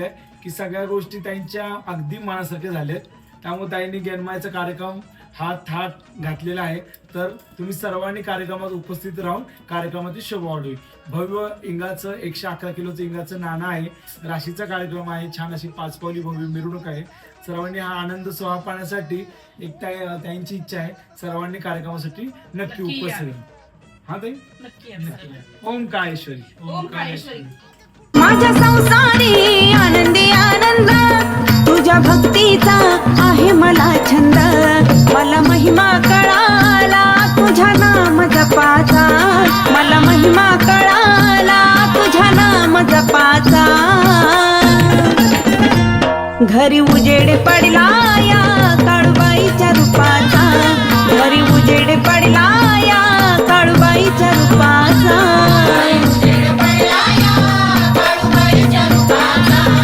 आहे की सगळ्या गोष्टी त्यांच्या अगदी मनासारख्या झाल्यात. त्यामुळे ताईंनी गेनमायचा कार्यक्रम हा थाट घातलेला आहे. तर तुम्ही सर्वांनी कार्यक्रमात उपस्थित राहून कार्यक्रमाची शोभा वाढवी. भव्य इंगाचं एकशे अकरा किलोचं इंगाचं नाणं आहे. राशीचा कार्यक्रम आहे. छान अशी पाच पावली भव्य मिरवणूक आहे. सर्वांनी हा आनंद सोहा पाहण्यासाठी एक त्या त्यांची इच्छा आहे. सर्वांनी कार्यक्रमासाठी नक्की. उपस्थित राहा. हा ताई? नक्की. ओम काळेश्वरी. ओम काळेश्वरी. भक्तीचा आहे मला छंद. मला महिमा कळाला तुझ्या नाम जपाचा. मला महिमा कळाला तुझ्या नाम जपाचा. घरी उजेड पडला या